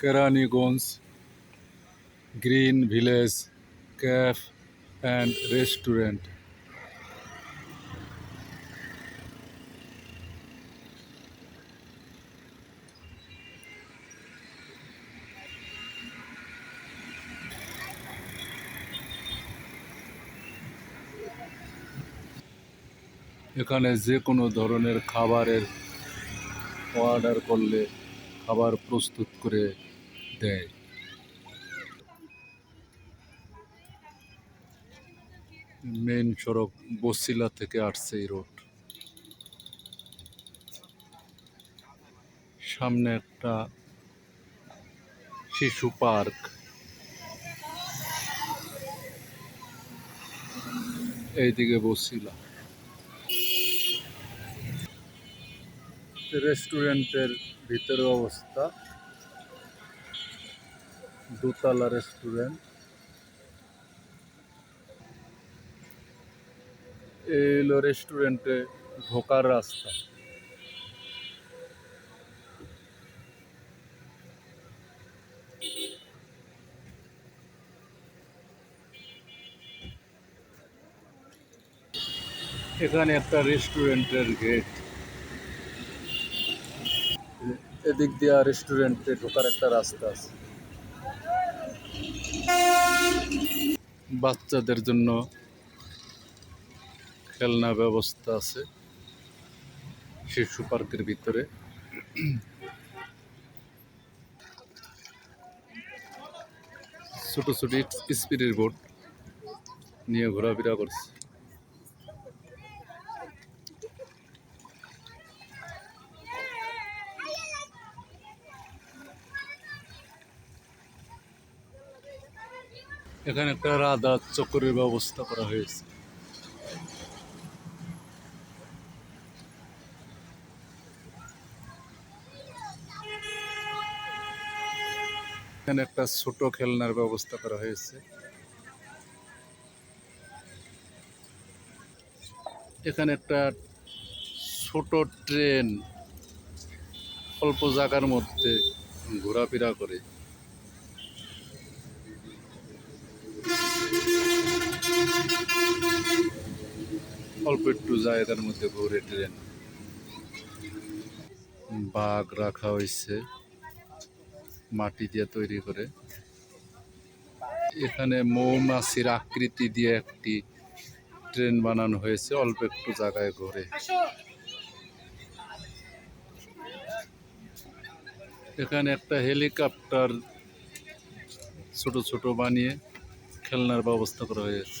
Keraniganj green village cafe and restaurant এখানে যে কোনো ধরনের খাবারের অর্ডার করলে খাবার প্রস্তুত করে দেয় মেন সড়ক বসিলা থেকে আসছে এই রোড সামনে একটা শিশু পার্ক। এইদিকে বসিলা। রেস্টুরেন্টের ভিতরে অবস্থা। দোতলা রেস্টুরেন্ট। এই হলো রেস্টুরেন্টে ঢোকার রাস্তা। এখানে একটা রেস্টুরেন্টের গেট। এদিক দিয়া রেস্টুরেন্টে ঢোকার একটা রাস্তা আছে। বাচ্চাদের জন্য খেলনা ব্যবস্থা আছে শিশু পার্কের ভিতরে। ছোট ছোট স্পিডের বোট নিয়ে ঘোরাফেরা করছে। এখানে একটা রাধা চক্রের ব্যবস্থা করা হয়েছে। এখানে একটা ছোট খেলনার ব্যবস্থা করা হয়েছে। এখানে একটা ছোট ট্রেন অল্প জায়গার মধ্যে ঘোরাফেরা করে। অল্প একটু জায়গার মধ্যে ঘুরে ট্রেন বাঘ রাখা হয়েছে মাটি দিয়ে তৈরি করে। এখানে মৌমাছির আকৃতি দিয়ে একটি ট্রেন বানানো হয়েছে, অল্প একটু জায়গায় ঘুরে। এখানে একটা হেলিকপ্টার ছোট ছোট বানিয়ে খেলনার ব্যবস্থা করা হয়েছে।